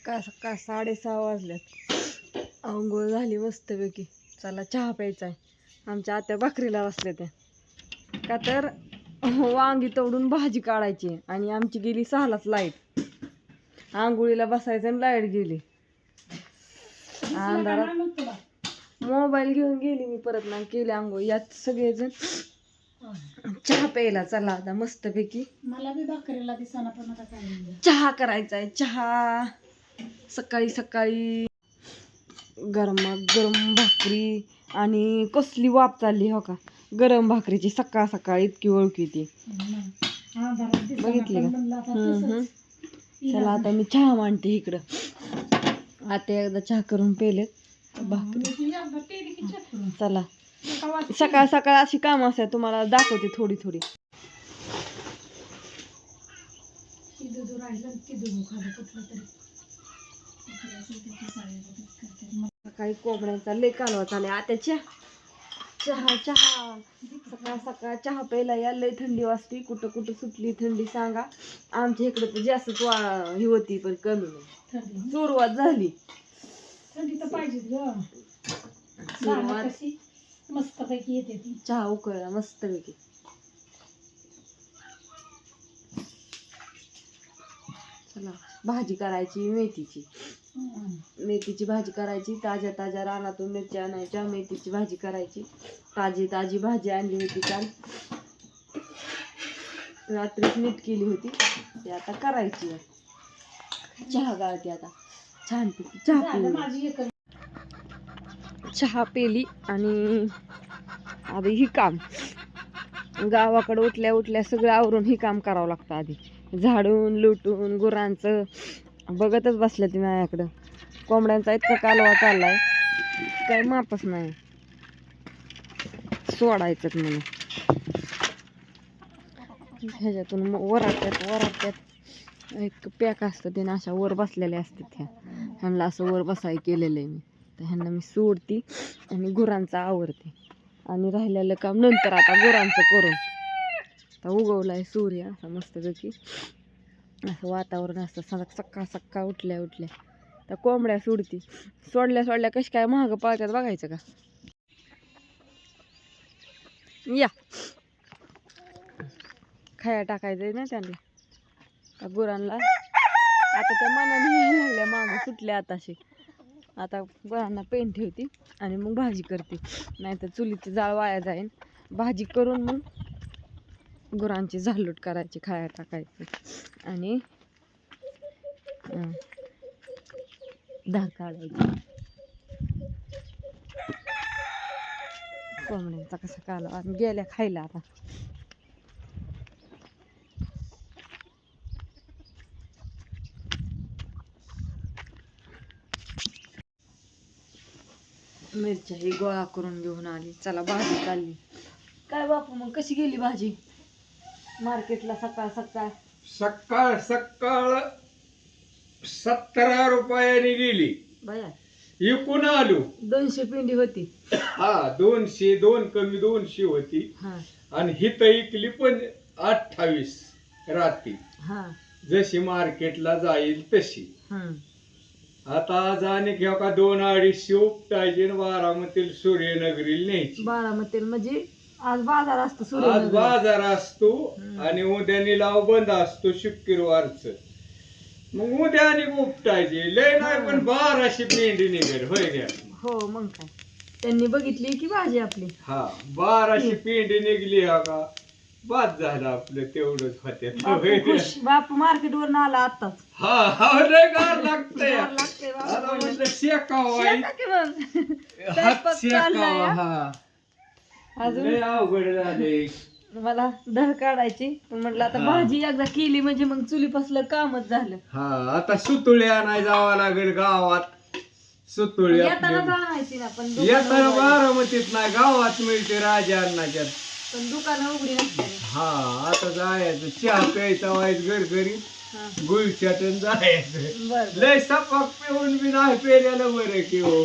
सकाळ सकाळ साडेसहा वाजल्यात. आंघोळ झाली मस्तपैकी. चला चहा प्यायचा आहे. आमच्या आत्या भाकरीला बसल्या त्या. का तर वांगी तोडून भाजी काढायची. आणि आमची गेली सहालाच लाइट आंघोळीला बसायचं आणि लाइट गेली. अंधारात मोबाईल घेऊन गेली मी परत ना केली आंघोळ. यात सगळेजण चहा प्यायला चला आता मस्तपैकी. मला बी भाकरीला दिसाना पण. चहा करायचा आहे चहा. सकाळी सकाळी गरमागरम भाकरी आणि कसली वाप चालली हो का? गरम भाकरीची सकाळ सकाळी इतकी ओळखी ती. बघितली का? हम्म, चला आता मी चहा मांडते इकडं. आता एकदा चहा करून पेलेत भाकरी. चला. सकाळ सकाळ अशी काम असतात तुम्हाला दाखवते थोडी थोडी. राहिलं सकाळी कोंबड्यांचा लय कालवा चालला आत्याच्या चहा चहा सकाळ सकाळ चहा प्यायला या लय थंडी वाजते. कुठं कुठं सुटली थंडी सांगा. आमच्या इकडे तर जास्तच वा ही होती पण कमी नाही. सुरुवात झाली. थंडी तर सुरुवात. कशी? मस्त पैकी येते ती. चहा उकळला मस्त पैकी चला भाजी करायची मेथीची. मेथीची भाजी करायची ताज्या ताज्या रानातून मिरच्या आणायच्या मेथीची भाजी करायची. ताजी ताजी भाजी आणली होती काल. रात्रीच नीट केली होती. ती आता करायची. चहा गाळते आता. छानपैकी चहा चहा पेली आणि आता ही काम. गावाकडे उठल्या उठल्या सगळं आवरून ही काम करावं लागतं आधी. झाडून लुटून गुरांचं बघतच बसल्या तुम्ही माझ्याकडं. कोंबड्यांचा इतका कालवा चाललाय काही मापच नाही. सोडायचं म्हणून ह्याच्यातून मग वराट्यात वराट्यात एक पॅक असतं त्याने अशा वर बसलेल्या असतात ह्या. ह्यांना असं वर बसाय केलेलं आहे मी. तर ह्यांना मी सोडते आणि गुरांचं आवरते. आणि राहिलेलं काम नंतर आता गुरांचं करून आता उगवला आहे सूर्य असा मस्तपैकी. असं वातावरण असतं. सध्या सकाळ सकाळ उठल्या उठल्या. तर कोंबड्या सोडती. सोडल्या सोडल्या कशी काय महाग पळतात बघायचं का? या. खाया टाकायचं आहे ना त्यांना. त्या गुरांना? आता त्या मनाने लागल्या मागं सुटल्या आताशी आता गुरांना पेन ठेवते आणि मग भाजी करते. नाहीतर चुलीची जाळ वाया जाईन. भाजी करून मग गुरांची झालूट करायची खाया टाकायची. आणि धाक काढायची कोंबड्यांचा कसा काला आणि गेल्या खायला आता. मिरच्या ही गोळा करून घेऊन आली. चला भाजी चालली काय बापू मग कशी गेली भाजी? मार्केटला सकाळ सकाळ. सकाळ सकाळ सतरा रुपयाने गेली. बया. इकून आलो. दोनशे पिंडी होती. हा दोनशे दोन कमी दोनशे होती. हा. आणि हिथं इकली पण अठ्ठावीस रात्री हा. जशी मार्केटला जाईल तशी. हम्म आता आज आणि घेऊ का दोन अडीचशे उपटायची बारामतील सूर्यनगरीला न्यायची. बारामती म्हणजे आज बाजार असतो आज सूर्य बाजार असतो. आणि उद्या निलाव बंद असतो शुक्रवारच. मग उद्या आणि उपटायची. लय नाही पण बाराशे पेंडी निघेल होय घ्या. हो मग काय. त्यांनी बघितली की भाजी आपली? हा बाराशे पेंडी निघली हा का? बाद झालं आपलं तेवढंच बापू होते खुश. बापू मार्केट वरून आला आताच हा हा लय गार लागतंय. गार लागतंय बापू. आता शेकावा शेका की मग. हात स्वयंपाक चाललाय, शेकावा हा. हा. अजून? लय अवघड झाले. मला दह काढायची. पण म्हटलं आता हा. भाजी एकदा केली म्हणजे मग चुलीपासलं कामच झालं. हा आता सुतुळी आणाय जावं लागेल गावात. सुतुळी येताना आपली. आणायची ना पण येताना दुकानं उघडी- बारामतीत नाही गावात मिळते राजा अन्नाच्यात पण दुकानं उघडी नसते हा आता जायचं. चहा प्यायचा व्हायचं घरघरी. हा. गुळच्यातून जायचं. बर लय सपाक पिऊन बी नाही पेल्याला बरं की हो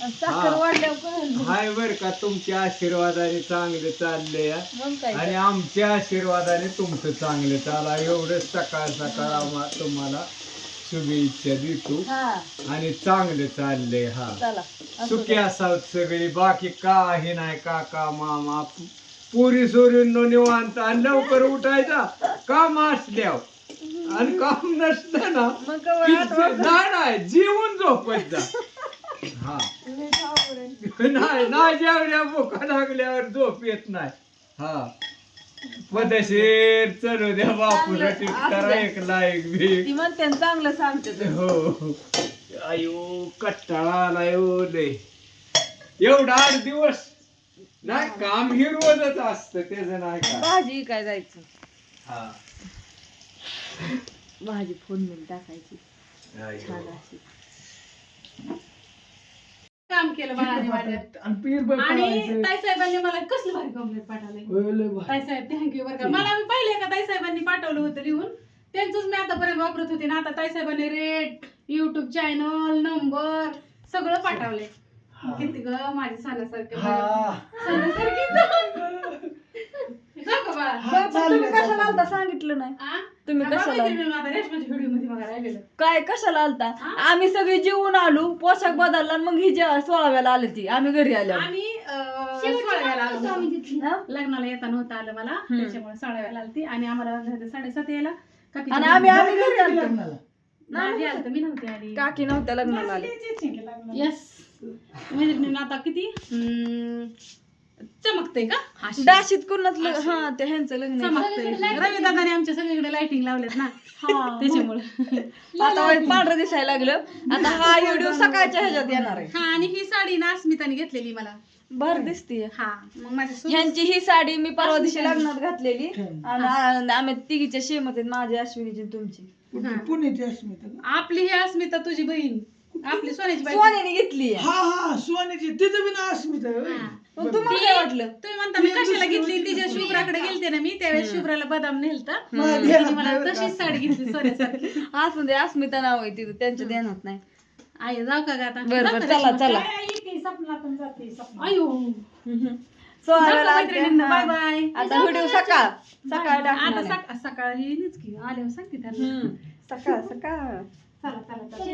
साखर. वाढल्यावर कळलं. हाय बर का तुमच्या आशीर्वादाने चांगलं चाललंय हा. मग काय? आणि आमच्या आशीर्वादाने तुमचं चांगलं चाला एवढं सकाळ सकाळ आम्हा तुम्हाला शुभेच्छा देतो. हा. आणि चांगलं चाललंय हा. चला असू सुखी द्या. असावं सगळी बाकी काही नाही काका मामा पुरी सोरींनो निवांत. आणि लवकर उठायचा. काम असल्यावर आणि काम नसलं ना मग की कवर जे- आठवण- नाही नाही जीवन झोपत जा. हा. नाही नाही जेवढ्या भुका लागल्यावर झोप येत नाही. हा. पदशीर चलू द्या बापूला चांगलं करा असू एक लाईक बी. ती म्हणते चांगलं सांगते ते. हो. अयो कट्टाळा आला येऊ दे एवढा आठ दिवस नाही काम ही रोजच असतं त्याचं नाही का? भाजी काय जायचं? हा. भाजी फोडणी टाकायची. छान अशी. केलं बाळाने आणि पीर बाई आणि पळायचं. ताईसाहेबांनी मला कसलं भारी कॉम्प्लेट पाठवलंय होय, लय भारी. ताईसाहेब थँक्यू बरं का. मला मी पहिले का ताईसाहेबांनी पाठवलं होतं लिहून? त्यांचंच मी आतापर्यंत वापरत होते ना. आता ताईसाहेबांनी रेट युट्यूब चॅनल नंबर सगळं पाठवलंय. किती ग माझी हा. कशाला आलता सांगितलं नाही? आ? तुम्ही कशाला काय कशाला आलता? आम्ही सगळे जेवून आलो पोशाख बदलला आणि मग ही जे सोळाव्याला आली ती आम्ही घरी आम्ही सोळाव्याला आलो? लग्नाला येता नव्हतं आलं मला. त्याच्यामुळे सोळाव्याला आलती आणि आम्हाला साडेसात यायला. आणि आम्ही आम्ही घरी आलं. मी नव्हती आली. काकी नव्हत्या लग्नाला आले. यस. मैत्रिणीनं आता किती? चमकते का. डाशीत कोणाच लग्न हा ते ह्यांचं लग्न आहे. चमकते रवी दादाने आमच्या सगळीकडे लाइटिंग लावलेत ना. हा. त्याच्यामुळे. आता वय पांढरं दिसायला लागलं. आता हा व्हिडिओ सकाळच्या ह्याच्यात येणार आहे. हा आणि ही साडी ना अस्मिताने घेतलेली मला. भर दिसतीये. हा मग माझ्या सु- ह्यांची ही साडी मी परवा दिवशी लग्नात घातलेली. आणि आ- आम्ही तिघीच्या शेमत आहेत माझी अश्विनीची आणि तुमची. हा. पुण्याची अस्मिता का? आपली ही अस्मिता तुझी बहीण. आपली सोन्याची बाई सोन्याने घेतली हा हा सोन्याची. तिथं बी ना अस्मिता आहे होय. मग तुम्हाला काय वाटलं? तुम्ही म्हणता मी कशाला घेतली? तिच्या शुभ्राकडे गेलते ना मी त्यावेळेस शुभ्राला बदाम नेलता. तिने मला तशीच साडी घेतली सोन्यासारखी. का असू दे अस्मिता नाव आहे तिथं त्यांच्या ध्यानात नाही. आई जाऊ का ग आता? बरं बरं चला? चला. अयो. सोळाव्याला मैत्रिणींना? बाय आलत्या. बाय आता व्हिडिओ सकाळ. सकाळ आता टाकणार आहे. सकाळ सकाळी हीच की आल्यावर सांगते त्यांना. हम्म. सकाळ सकाळ. चला चला चला.